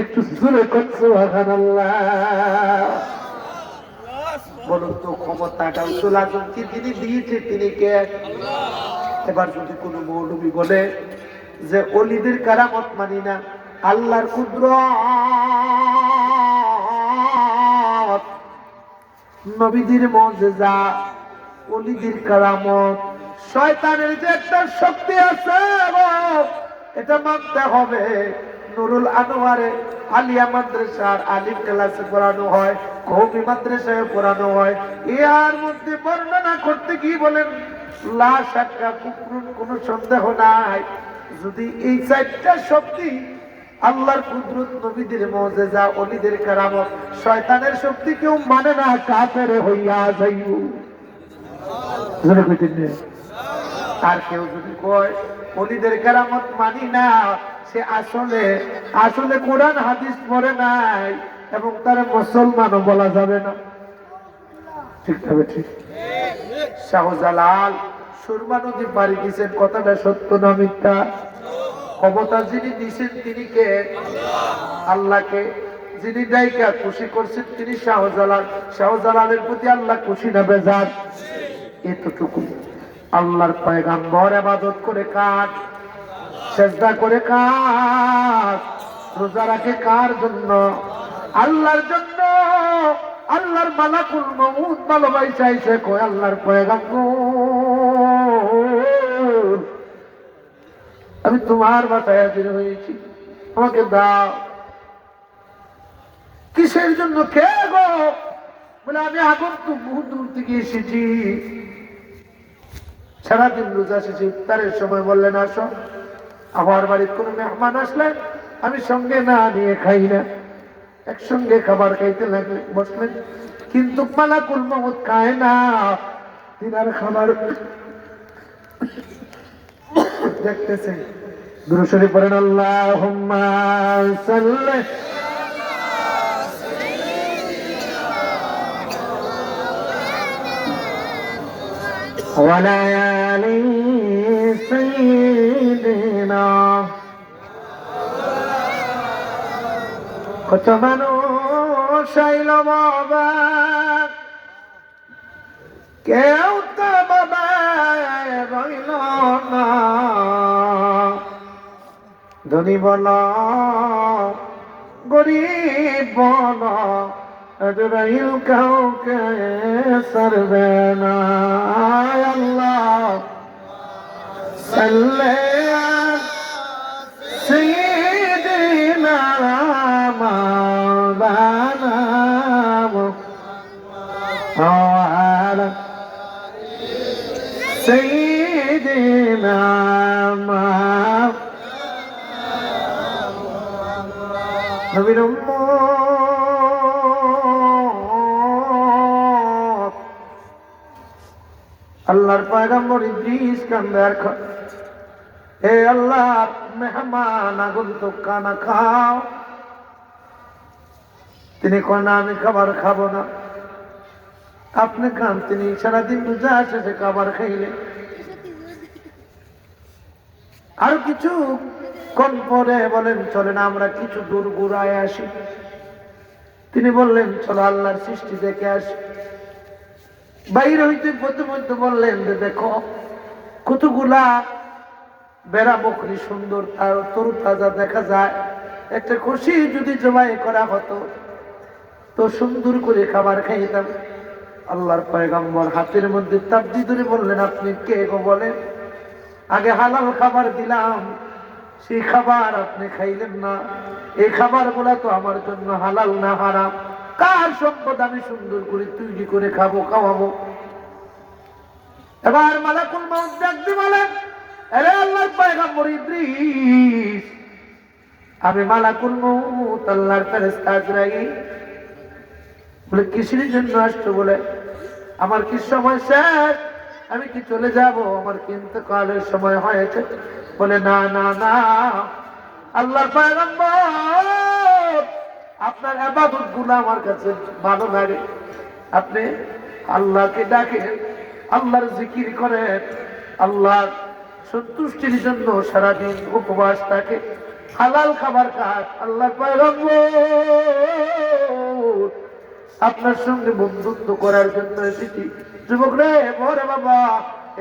একটু করছ আল্লাহ বলুন তো দিয়েছে এবার যদি কোনো মৌলবী বলে যে, অলিদের কারামত মানি না, আল্লাহর কুদরত। নবীদের মজেজা, অলিদের কারামত, শয়তানের যে একটা শক্তি আছে এটা মানতে হবে। নুরুল আনোয়ারে আলিয়া মাদ্রাসার আলিম ক্লাসে পড়ানো হয়, কৌমি মাদ্রাসায় পড়ানো হয়। ইহার মধ্যে বর্ণনা করতে কি বলেন লা শাক্কা কুফরুন কোনো সন্দেহ নাই। যদি এই চারটা শক্তি আল্লাহর কুদরত, নবীদের মজেজা, অলিদের কারামত, শয়তানের শক্তি কেউ মানে না, কাফের হইয়া যাইব? আর কেউ যদি কয় অলিদের কারামত মানি না। সে আসলে আসলে কোরআন, হাদিস পড়ে নাই এবং তার মুসলমানও বলা যাবে না। ঠিক তবে ঠিক? শাহজালাল, সুরমা নদী পাড়ি দিয়েছেন, কথাটা সত্য না মিথ্যা? ক্ষমতা যিনি দিয়েছেন তিনি কে? আল্লাহকে। যিনি দায়িকা খুশি করছেন তিনি শাহজালাল। শাহজালালের প্রতি আল্লাহ খুশি না বেজার? এতটুকু আল্লাহর পয়গাম্বর আবাদত করে কার চেষ্টা করে কার রোজা রাখে কার জন্য? আল্লাহর জন্য। আল্লাহর মালাকুল মমুদ ভালোবাই চাইছে, কয় আল্লাহর পয়গাম্বর। আমি তোমার বাসায় হাজির হয়েছি, আমাকে দাও। কিসের জন্য কে গো? বলে আমি আগন্তুক বহু দূর থেকে এসেছি। সারাদিন রোজা এসেছি ইফতারের সময় বললেন, আসো, আমার বাড়ির কোনো মেহমান আসলে আমি সঙ্গে না নিয়ে খাই না। একসঙ্গে খাবার খাইতে লাগলে বসলেন, কিন্তু মালাকুল মহম্মদ খায় না তিনার খাবার দেখতেছে দুরুশরী পড়েন আল্লাহ وعلى آل سيدنا কত মানুষ আইল বাবা কেউ তো বাবা রইল না ধনী বল গরিব বল আজরাইল কাউকে সারবে না আল্লাহ সাল্লে سيدنا مولانا وعلى سيدنا নবীর ইদ্রিস কান্দার হে আল্লাহ, মেহমান আগন্তুক কানা খাও। তিনি কয়, না, আমি খাবার খাব না। আপনি খান, তিনি সারাদিন রোজা শেষে খাবার খাইলে। আর কিছু কোন পরে বলেন, চলেন, আমরা কিছু দূর ঘুরায় আসি। তিনি বললেন, চলো, আল্লাহর সৃষ্টি দেখে আসি। বাইরে হইতে প্রথমত বললেন যে, দেখো কতগুলা বেড়া বকরি সুন্দর তার তরু তাজা দেখা যায়। একটা খুশি যদি জবাই করা হতো, তো সুন্দর করে খাবার খাইতাম। আল্লাহর পয়গম্বর হাতের মধ্যে তাবদি ধরে বললেন, আপনি কে গো? বলেন, আগে হালাল খাবার দিলাম, সেই খাবার আপনি খাইলেন না। এই খাবারগুলা তো আমার জন্য হালাল না হারাম। কার সম্পদ আমি সুন্দর করে তৈরি করে খাব, খাওয়াবো? এবার মালাকুল মাউদ ডাকতে বলেন আরে আল্লাহর পয়গম্বর ইদ্রিস, আমি মালাকুল মউত আল্লাহর ফেরেশতা আজরাইল। বলে, কিসের জন্য আসছো? বলে, আমার কি সময় শেষ? আমি কি চলে যাব? আমার কিন্তু কালের সময় হয়েছে? বলে, না না না, আল্লাহর পয়গম্বর, আপনার আবাদতগুলো আমার কাছে ভালো লাগে। আপনি আল্লাহকে ডাকে আল্লাহর জিকির করে আল্লাহর সন্তুষ্টির জন্য সারাদিন উপবাস থাকে, হালাল খাবার খান আল্লাহ আপনার সঙ্গে বন্ধুত্ব করার জন্য এসেছি। যুবক রে বরে বাবা,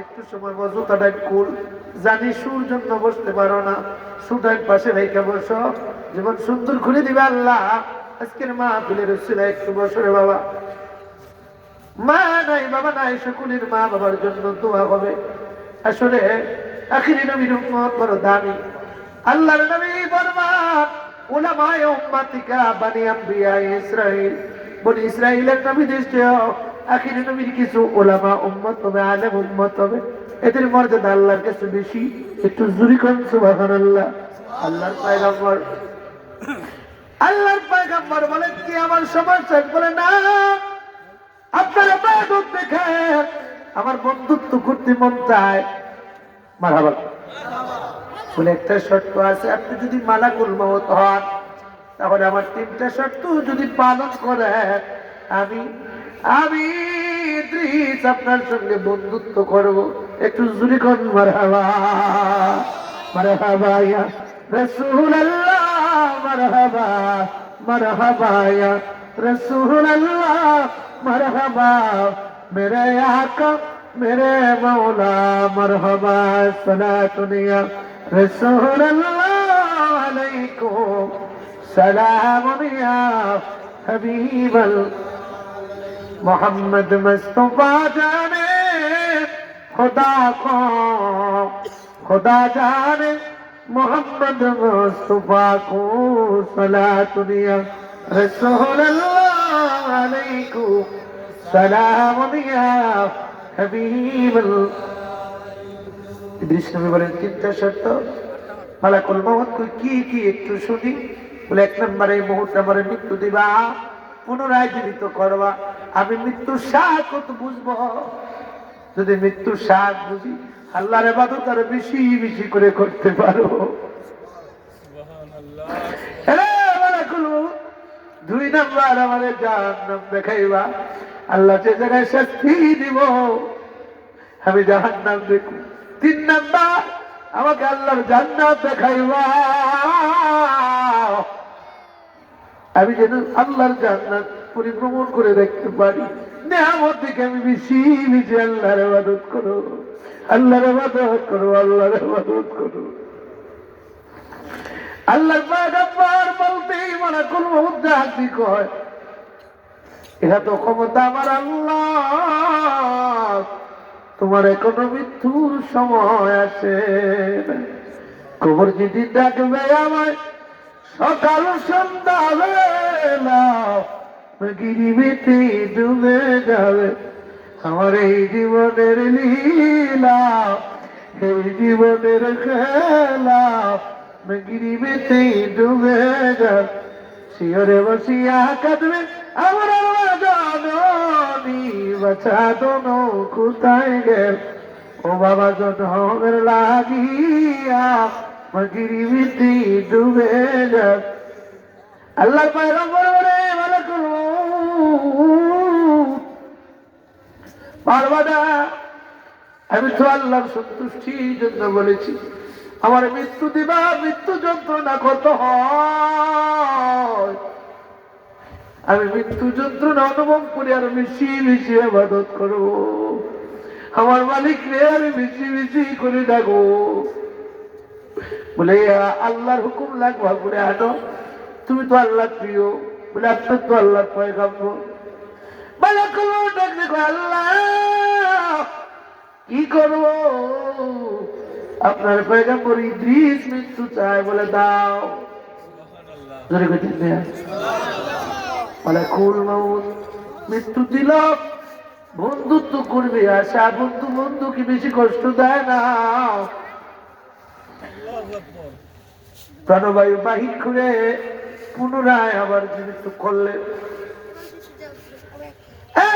একটু সময় বসো টাইম কুল জানি সুর জন্য বসতে পারো না। সুটাইম পাশে রেখে বসো। জীবন সুন্দর খুলে দিবে আল্লাহ, আজকের মা ফিলের ছিল একটু বসো রে বাবা। মা নাই, বাবা নাই সকলের মা বাবার জন্য দোয়া হবে। আসলে আখিরি নবীর উম্মত বড় দামি। আল্লাহর নবী বরবাদ উলামায়ে উম্মাতিকা বানি আম্বিয়া ইসরাইল। বনি ইসরাইলের নবী দেশে আখিরি নবীর কিছু ওলামা উম্মত হবে, আলেম উম্মত হবে। এদের মর্যাদা আল্লাহর কাছে বেশি। একটু জুরি করেন সুবহানাল্লাহ। আল্লাহর পয়গম্বর। আল্লাহর পয়গম্বর বলেন কি, আমার সমস্যা বলে, না আপনারা বাদত দেখে আমার বন্ধুত্ব করতে মন চায়। মারাবার বলে, একটা শর্ত আছে, আপনি যদি মালা মত হন, তাহলে আমার তিনটা শর্ত যদি পালন করে, আমি আমি আপনার সঙ্গে বন্ধুত্ব করব। একটু জুরি কর মারহাবা। মারহাবা ইয়া রাসূলুল্লাহ, মারহাবা মারহাবা ইয়া রাসূলুল্লাহ। मरहबा मेरे आका मेरे मौला मरहबा सला दुनिया रसूल अलैकुम सलाम या हबीब मोहम्मद मुस्तफा जाने खुदा को खुदा जाने मोहम्मद मुस्तफा को सला दुनिया रसूल अल्लाह علیکم سلام دیا حبیب ইদ্রিস নবী বলেন তিনটা শর্ত মালাকুল মহৎ কই কি কি একটু শুনি বলে এক নম্বরে এই মুহূর্তে আমার মৃত্যু দিবা পুনরায় জীবিত করবা আমি মৃত্যুর স্বাদ কত বুঝবো যদি মৃত্যুর স্বাদ বুঝি আল্লাহর এবাদত আরো বেশি বেশি করে করতে পারো দুই নাম্বার আমাদের জাহান্নাম দেখাইবা। আল্লাহ যে জায়গায় শাস্তি দিব, আমি জাহান্নাম দেখব। তিন নাম্বার, আমাকে আল্লাহর জান্নাত দেখাইবা। আমি যেন আল্লাহর জান্নাত পরিভ্রমণ করে দেখতে পারি। নেহামত থেকে আমি বেশি বেশি আল্লাহর ইবাদত করো। আল্লাহর ইবাদত করো, আল্লাহর ইবাদত করো। আল্লাহ পাগাম্বার বলতেই মনে করব উদ্যাহাসি কয়। এরা তো ক্ষমতা আমার আল্লাহ। তোমার এখনও মৃত্যুর সময় আছে কবর যদি ডাকবে আমায়, সকাল সন্ধ্যা বেলা গিরিবিতে ডুবে যাবে আমার এই জীবনের লীলা, এই জীবনের খেলা। গিরিবিতে ডুবে যাবে শিওরে বসিয়া কাঁদবে আমার জননী দোনো কোথায় গেল? ও বাবা জনমের লাগিয়া গিরিবিতে ডুবে যাবে আল্লাহ পয়গম্বর বলে মালাকুল মউত পারবাদা আমি তো আল্লাহর সন্তুষ্টির জন্য বলেছি। আমার মৃত্যু দিবা, মৃত্যু যন্ত্রণা কত হয়? আমি মৃত্যু যন্ত্রণা অনুভব করে আর বেশি বেশি আবাদত করব আমার মালিক রে, আমি বেশি বেশি করে ডাকবো বলে আল্লাহর হুকুম লাগবা বলে আনো তুমি তো আল্লাহ প্রিয়। বলে আপনার তো আল্লাহ পয় পয়গাম্বর। বলে কোনো ডাক দেখো আল্লাহ, কি করব? আপনার পয়গাম্বর ইদ্রিস মৃত্যু চায় বলে দাও। বলে মৃত্যু দিল। বন্ধুত্ব করবে আশা। বন্ধু বন্ধুকে বেশি কষ্ট দেয় না। প্রাণবায়ু বাহির করে পুনরায় আবার জীবিত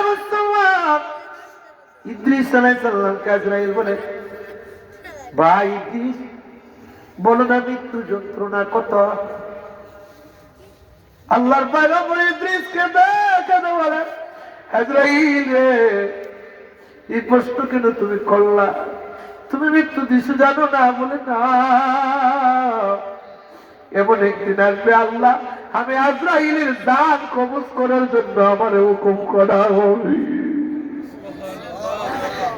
মুস্তফা! ইদ্রিস আলাইসাল্লামকে আজরাইল বলে ভাই বলো না মৃত্যু যন্ত্রণা কত? আল্লাহর পয়গম্বর ইদ্রিসকে দেখে বলে আজরাইল রে, এই প্রশ্ন কেন তুমি করলা? তুমি মৃত্যু দিছো জানো না? বলে, না। এমন একদিন আসবে আল্লাহ, আমি আজরাইলের দান কবজ করার জন্য আমার হুকুম করা হবে।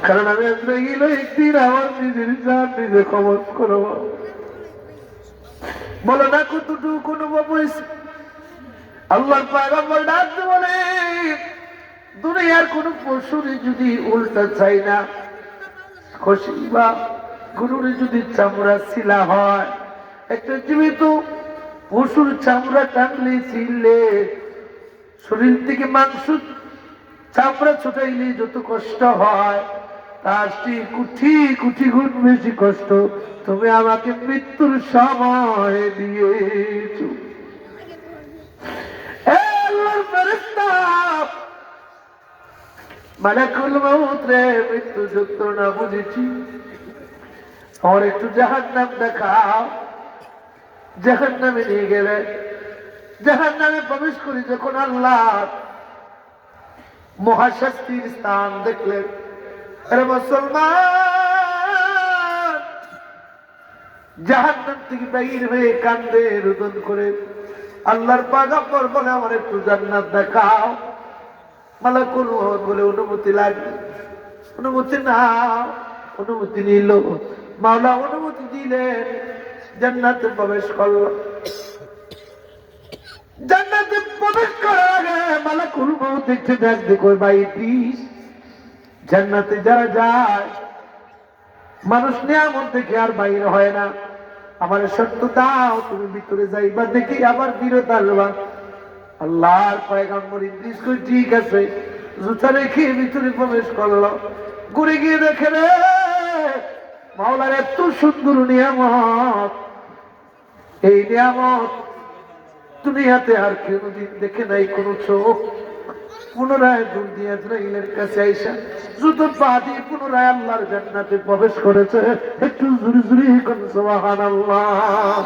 কারণ আমি আজরাইল একদিন আমার নিজের জান নিজে কবজ করব। বলো না কতটুকু কোনো বাবু আল্লাহর পায়গাম্বর ডাকতে বলে, দুনিয়ার কোন পশুরে যদি উল্টা চাই না, খসি বা গরুরে যদি চামড়া ছিলা হয়, একটা জীবিত পশুর চামড়া টানলে ছিললে শরীর থেকে মাংস চামড়া ছোটাইলে যত কষ্ট হয় তার কুঠি কুঠি গুণ বেশি কষ্ট। তুমি আমাকে মৃত্যুর সময় দিয়েছ। বুঝেছি। আর একটু জাহান নাম দেখাও। নামে নিয়ে গেলে জাহান নামে প্রবেশ করি যখন আল্লাহ মহাশাস্তির স্থান দেখলেন। আরে মুসলমান। জাহান নাম থেকে বাইর হয়ে কান্দে, রুদন করে। আল্লাহর পাগাম্বর বলে, আমার একটু জান্নাত দেখাও। মালাকুল মউত বলে অনুমতি লাগবে অনুমতি না অনুমতি নিল। মাওলা অনুমতি দিলেন। জান্নাতে প্রবেশ করল। জান্নাতে প্রবেশ করার আগে মালাকুল মউত দেখতে দেখ দেখো ভাই জান্নাতে যারা যায়, মানুষ নিয়ামত দেখে আর বাইরে হয় না। আমার সত্য দাও, তুমি ভিতরে যাইবা, দেখি আবার বিরত আসবা আল্লাহর পয়গাম্বর ইদ্রিস করে ঠিক আছে। জুতা রেখে ভিতরে প্রবেশ করল। ঘুরে গিয়ে দেখে রে, মাওলার এত সুন্দর নিয়ামত। এই নিয়ামত দুনিয়াতে আর কেউ দিন দেখে নাই, কোন চোখ। পুনরায় দুনিয়া ইসরাইলের কাছে আইসা জুতো পা দিয়ে পুনরায় আল্লাহর জান্নাতে প্রবেশ করেছে। একটু জুরি জুরি কোন, সুবহানাল্লাহ।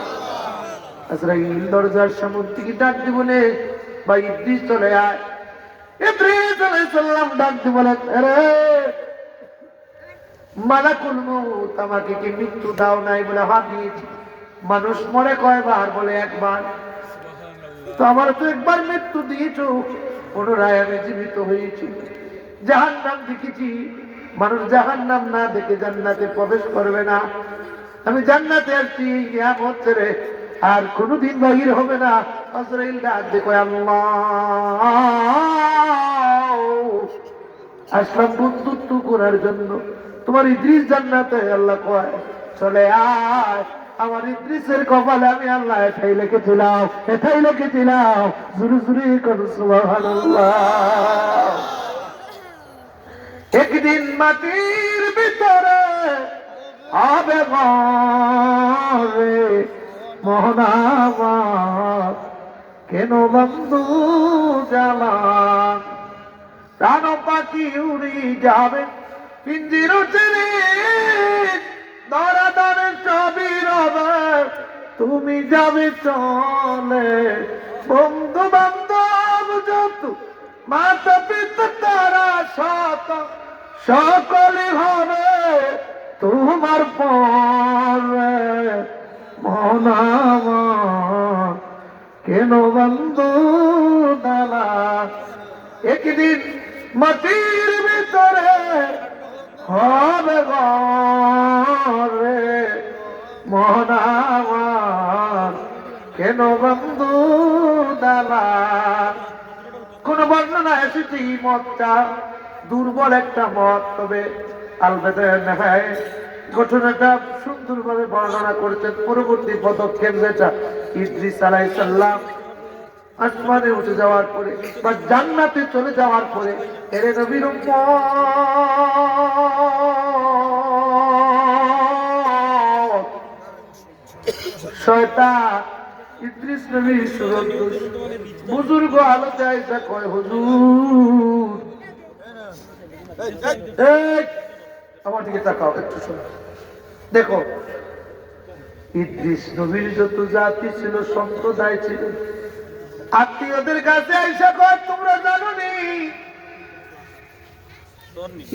ইসরাইল দরজার সামনে থেকে ডাক দি বলে বা ইদ্রিস চলে আয়। ডাক দি বলে, আরে, মালাকুল মউত আমাকে কি মৃত্যু দাও নাই? বলে হাত দিয়েছি মানুষ মরে কয়বার? বলে, একবার। তো আমার তো একবার মৃত্যু দিয়েছ। পুনরায় আমি জীবিত হয়েছি। জাহান নাম দেখেছি। মানুষ জাহান নাম না দেখে জান্নাতে প্রবেশ করবে না। আমি জান্নাতে আসছি জ্ঞান হচ্ছে রে আর কোনোদিন বাহির হবে না। আজরাইল ডাক দেখো আসলাম বন্ধুত্ব করার জন্য। তোমার ইদ্রিস জান্নাতে, আল্লাহ কয়, চলে আয়। আমার ইদ্রিসের কপালে আমি আল্লাহ এটাই লিখেছিলাম এটাই লিখেছিলাম। জুরু জুরি করু, সুবহানাল্লাহ। একদিন মাটির ভিতরে হবে ঘরে মোহনামা কেন বন্ধু জালান প্রাণ পাখি উড়ি যাবে, পিঞ্জির ছেড়ে দরা রবে তুমি যাবে চলে। বন্ধু বান্ধব যত মাতা পিতা তারা শত সকলে হবে তোমার পরে। মনামা কেন বন্ধু দালা একদিন মাটির ভিতরে হবে ঘরে কেন বন্ধু দালা কোন বর্ণনা এসেছে এই মতটা দুর্বল একটা মত, তবে সুন্দরভাবে বর্ণনা করেছেন পরবর্তী উঠে যাওয়ার পরে বা জান্নাতে চলে যাওয়ার পরে এরে নবীর। শয়তান ইদ্রিস নবীর সুরন্দুষ বুজুর্গ আলোতে আইসা কয়, হুজুর আমার দিকে তাকাও একটু শোনো। দেখো, ইদ্রিস নবীর যত জাতি ছিল, সম্প্রদায় ছিল, আত্মীয়দের কাছে আইসা কয়, তোমরা জানো নি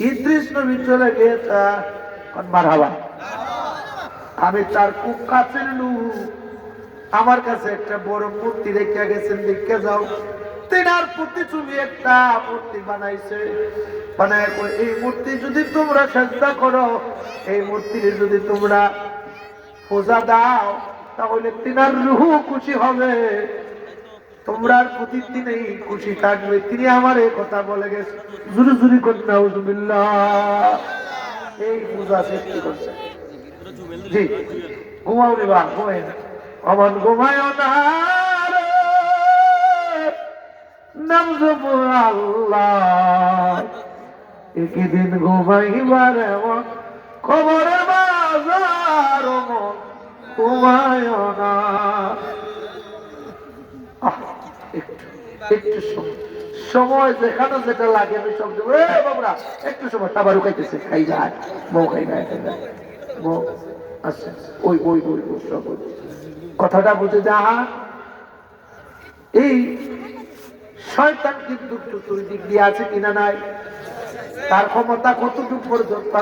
ইদ্রিস নবী চলে গিয়েছে মারহাবা। আমি তার খুব কাছের লোক। আমার কাছে একটা বড় মূর্তি রেখে গেছেন, দেখে যাও। তেনার প্রতি তুমি একটা মূর্তি বানাইছে। বানায় এই মূর্তি যদি তোমরা চেষ্টা করো, এই মূর্তির যদি তোমরা পূজা দাও, তাহলে তিনার রুহু খুশি হবে। তোমরা প্রতিদিনই খুশি থাকবে। তিনি আমার এই কথা বলে গেছে। জুরি জুরি কন্যা এই পূজা সৃষ্টি করছে। জি, ঘুমাও রে বা ঘুমাই না অমন ঘুমায় না। নাম আল্লাহ। একই দিন ঘুমাইবার এমন খবরে বাজার ঘুমায় না। একটু সময় যেখানে যেটা লাগে আমি সব দেবো। বাবরা, একটু সময় টাবার খাইতেছে খাই যায় বউ খাই না, খাই যায় আচ্ছা ওই ওই ওই ওই, সব ওই। কথাটা যা। এই শয়তান কিন্তু চতুর্দিক দিয়ে আছে কিনা নাই? তার ক্ষমতা কতটুকু পর্যন্ত